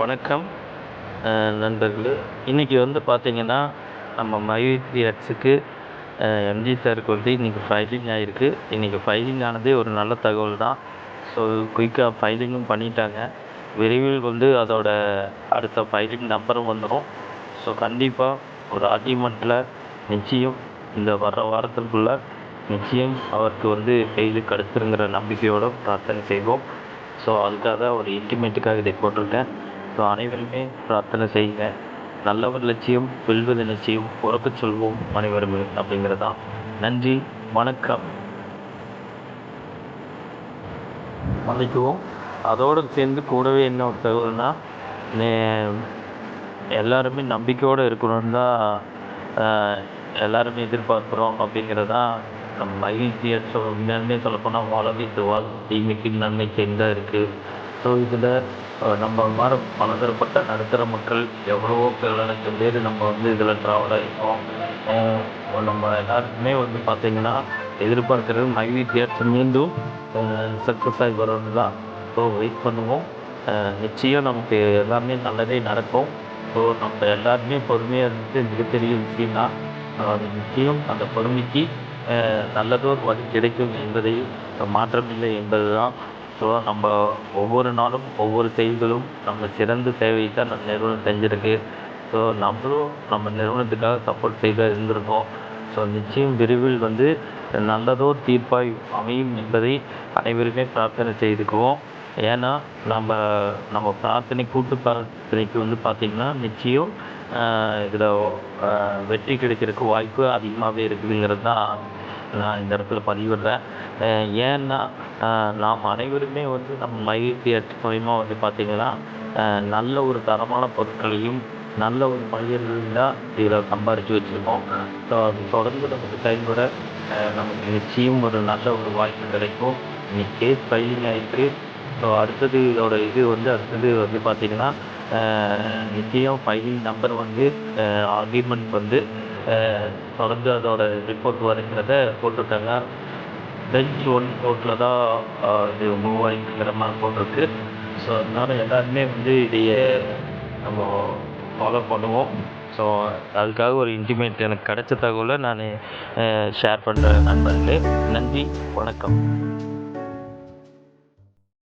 வணக்கம். நண்பர்களே இன்றைக்கி வந்து பார்த்திங்கன்னா நம்ம மயூரி எக்ஸுக்கு எம்ஜி சாருக்கு வந்து இன்றைக்கி ஃபைலிங் ஆகிருக்கு இன்றைக்கி ஃபைலிங் ஆனதே ஒரு நல்ல தகவல் தான். ஸோ குயிக்காக ஃபைலிங்கும் பண்ணிட்டாங்க. விரைவில் வந்து அதோட அடுத்த ஃபைலிங் நம்பரும் வந்துடும் ஸோ கண்டிப்பாக ஒரு ஆர்கியூமெண்ட்டில் நிச்சயம் இந்த வர வாரத்திற்குள்ளே நிச்சயம் அவருக்கு வந்து ஃபெயிலு கிடச்சிருங்கிற நம்பிக்கையோடு பிரார்த்தனை செய்வோம். ஸோ அதுக்காக தான் ஒரு இன்டிமேட்டுக்காக இதை போட்டிருக்கேன். ஸோ அனைவருமே பிரார்த்தனை செய்யுங்க நல்லவர் லட்சியம் வெல்வது நிச்சயம் உறக்கச் சொல்வோம் அனைவருமே அப்படிங்கிறது? தான் நன்றி வணக்கம். மன்னிக்குவோம். அதோடு சேர்ந்து கூடவே என்ன ஒரு தகவல்னா எல்லாருமே நம்பிக்கையோடு இருக்கணும்னு தான் எல்லாருமே எதிர்பார்க்குறோம் அப்படிங்கிறது தான் நம்ம மகிழ்ச்சியை சொல் உண்மையாலுமே சொல்லப்போனால் வாழ்க்கை வாழ் தீமைக்கு நன்மை சேர்ந்தா இருக்குது ஸோ இதில் நம்ம மாதிரி பலதரப்பட்ட நடுத்தர மக்கள் எவ்வளவோ பேர் லட்சம் பேர் நம்ம வந்து இதில் ட்ராவல் ஆகிருக்கோம் நம்ம எல்லாருக்குமே வந்து பார்த்திங்கன்னா எதிர்பார்க்குறது மகிழ்ச்சியாக மீண்டும் சக்ஸஸ் ஆகி வரணும் தான். ஸோ வெயிட் பண்ணுவோம். நிச்சயம் நமக்கு எல்லாமே நல்லதே நடக்கும். ஸோ நம்ம எல்லாருமே பொறுமையாக இருந்துட்டு மிகப்பெரிய விஷயம் தான் அது நிச்சயம் அந்த பொறுமைக்கு நல்லதோ வழி கிடைக்கும் என்பதை மாற்றமில்லை என்பது தான் ஸோ நம்ம ஒவ்வொரு நாளும் ஒவ்வொரு செயல்களும் நம்ம சிறந்த சேவையை தான் நம்ம நிறுவனம் செஞ்சுருக்கு. ஸோ நம்மளும் நம்ம நிறுவனத்துக்காக சப்போர்ட் செய்த இருந்திருக்கோம். ஸோ நிச்சயம் விரைவில் வந்து நல்லதோர் தீர்ப்பாய் அமையும் என்பதை அனைவருமே பிரார்த்தனை செய்துக்குவோம். ஏன்னா நம்ம நம்ம பிரார்த்தனை கூட்டு பிரார்த்தனைக்கு வந்து பார்த்திங்கன்னா நிச்சயம் இதில் வெற்றி கிடைக்கிறதுக்கு வாய்ப்பு அதிகமாகவே இருக்குதுங்கிறது தான் நான் இந்த இடத்துல பதிவிடுறேன். ஏன்னா நாம் அனைவருமே வந்து நம்ம மகிழ்ச்சி மூலிமா வந்து பார்த்திங்கன்னா நல்ல ஒரு தரமான பொருட்களையும் நல்ல ஒரு பயிர்களாக இதில் சம்பாரித்து வச்சுருக்கோம். ஸோ அது தொடர்ந்து நமக்கு செயல்பட நமக்கு நிச்சயம் ஒரு நல்ல ஒரு வாய்ப்பு கிடைக்கும். இன்னைக்கு கேஸ் ஃபைலிங் ஆகிருக்கு ஸோ அடுத்தது இதோட இது வந்து அடுத்தது வந்து பார்த்திங்கன்னா நிச்சயம் ஃபைலிங் நம்பர் வந்து அக்ரிமெண்ட் வந்து தொடர்ந்து அதோட ரிப்போர்ட் வருங்கிறத போட்டுட்டாங்க. பெஞ்ச் ஒன் கோர்ட்டில் தான் இது மூவ் ஆகிங்கிற மாதிரி போட்டிருக்கு ஸோ அதனால எல்லாருமே வந்து இதையே நம்ம ஃபாலோ பண்ணுவோம். ஸோ அதுக்காக ஒரு இன்டிமேட் எனக்கு கிடைச்ச தகவலை நான் ஷேர் பண்ணுறேன் நண்பர்களே. நன்றி வணக்கம்.